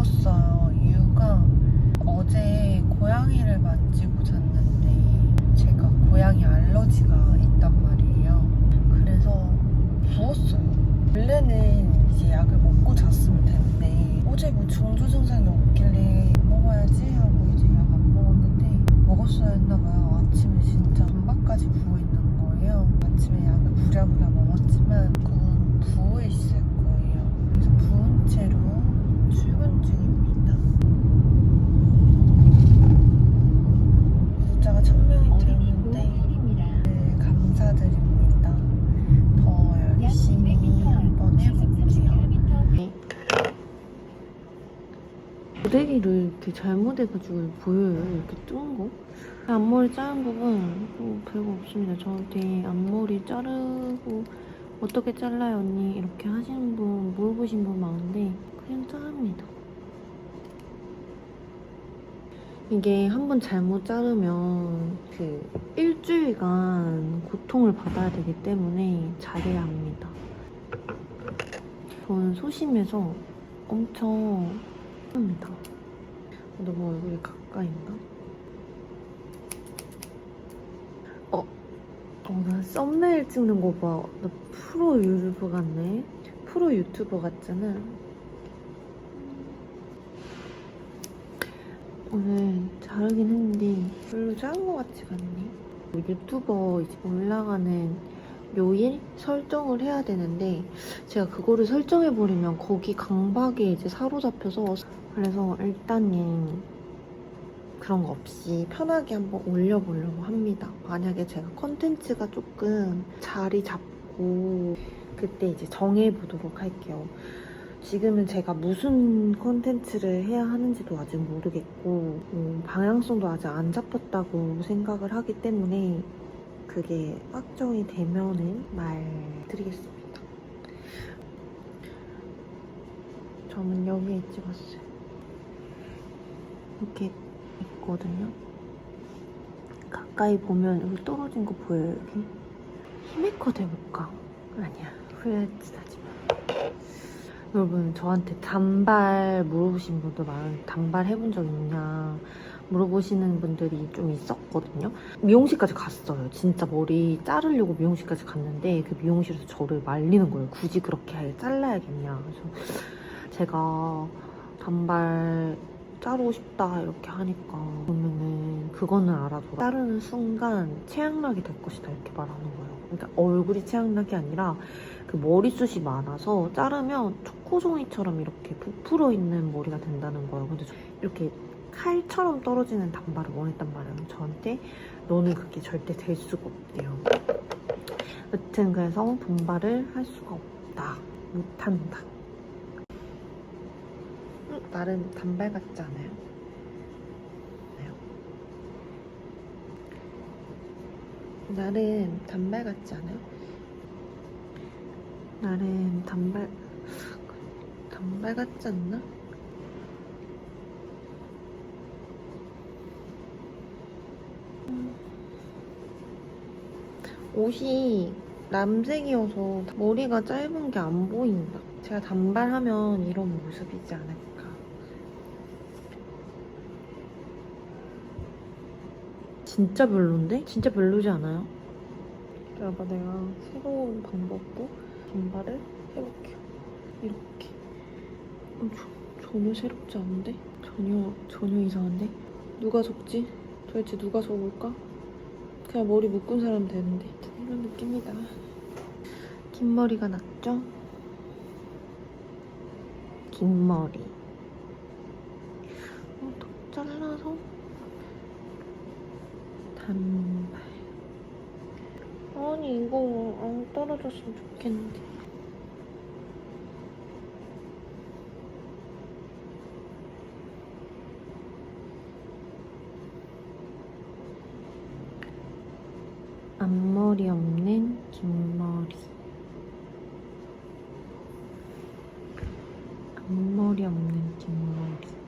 부었어요. 이유가 어제 고양이를 만지고 잤는데 제가 고양이 알러지가 있단 말이에요. 그래서 부었어요. 원래는 이제 약을 먹고 잤으면 되는데 어제 뭐 중조 증상이 없길래 먹어야지 하고 이제 약 안 먹었는데 먹었어야 했나봐요. 아침에 진짜 반박까지 부어 있는 거예요. 아침에 약을 부랴부랴 먹었지만 그건 부어 있을 거예요. 그래서 부은 채로 출근 중입니다. 구독자가 천 명이 되었는데 네, 감사드립니다. 더 열심히 한번 해볼게요. 고데기를 이렇게 잘못해가지고 보여요. 이렇게 뜬 거. 앞머리 자른 부분 뭐 별거 없습니다. 저한테 앞머리 자르고 어떻게 잘라요 언니 이렇게 하시는 분 물어보신 분 많은데 그냥 자릅니다. 이게 한 번 잘못 자르면 그 일주일간 고통을 받아야 되기 때문에 잘해야 합니다. 저는 소심해서 엄청 합니다. 너무 얼굴이 가까이인가? 어, 어, 나 썸네일 찍는 거 봐. 나 프로 유튜버 같네. 프로 유튜버 같잖아. 오늘 자르긴 했는데 별로 작은 거 같지가 않네. 유튜버 이제 올라가는 요일 설정을 해야 되는데 제가 그거를 설정해 버리면 거기 강박에 이제 사로잡혀서 그래서 일단은 그런 거 없이 편하게 한번 올려보려고 합니다. 만약에 제가 컨텐츠가 조금 자리 잡고 그때 이제 정해보도록 할게요. 지금은 제가 무슨 컨텐츠를 해야 하는지도 아직 모르겠고 음, 방향성도 아직 안 잡혔다고 생각을 하기 때문에 그게 확정이 되면은 말드리겠습니다. 저는 여기에 찍었어요. 이렇게 있거든요. 가까이 보면 여기 떨어진 거 보여요, 여기? 히메컷 해볼까? 아니야, 후회하지 마. 여러분, 저한테 단발 물어보신 분들 많은 단발 해본 적 있냐 물어보시는 분들이 좀 있었거든요. 미용실까지 갔어요. 진짜 머리 자르려고 미용실까지 갔는데 그 미용실에서 저를 말리는 거예요. 굳이 그렇게 잘라야겠냐. 그래서 제가 단발 자르고 싶다 이렇게 하니까 그러면은 그거는 알아도 자르는 순간 최악락이 될 것이다 이렇게 말하는 거예요. 그러니까 얼굴이 최악락이 아니라 그 머리숱이 많아서 자르면 초코송이처럼 이렇게 부풀어 있는 머리가 된다는 거예요. 근데 저 이렇게 칼처럼 떨어지는 단발을 원했단 말이에요. 저한테 너는 그게 절대 될 수가 없대요. 여튼 그래서 단발을 할 수가 없다. 못한다. 음, 나름 단발 같지 않아요? 네. 나름 단발 같지 않아요? 나름 단발 단발 같지 않나? 옷이 남색이어서 머리가 짧은 게 안 보인다. 제가 단발하면 이런 모습이지 않을까. 진짜 별론데? 진짜 별로지 않아요? 여러분 내가 새로운 방법으로 단발을 해볼게요. 이렇게. 어, 저- 전혀 새롭지 않은데? 전혀 전혀 이상한데? 누가 적지? 도대체 누가 적을까? 그냥 머리 묶은 사람 되는데 이런 느낌이다. 긴 머리가 낫죠? 긴 머리. 어, 더 잘라서 단발. 아니 이거 안 떨어졌으면 좋겠는데. 앞머리 없는 긴 머리. 앞머리 없는 긴 머리.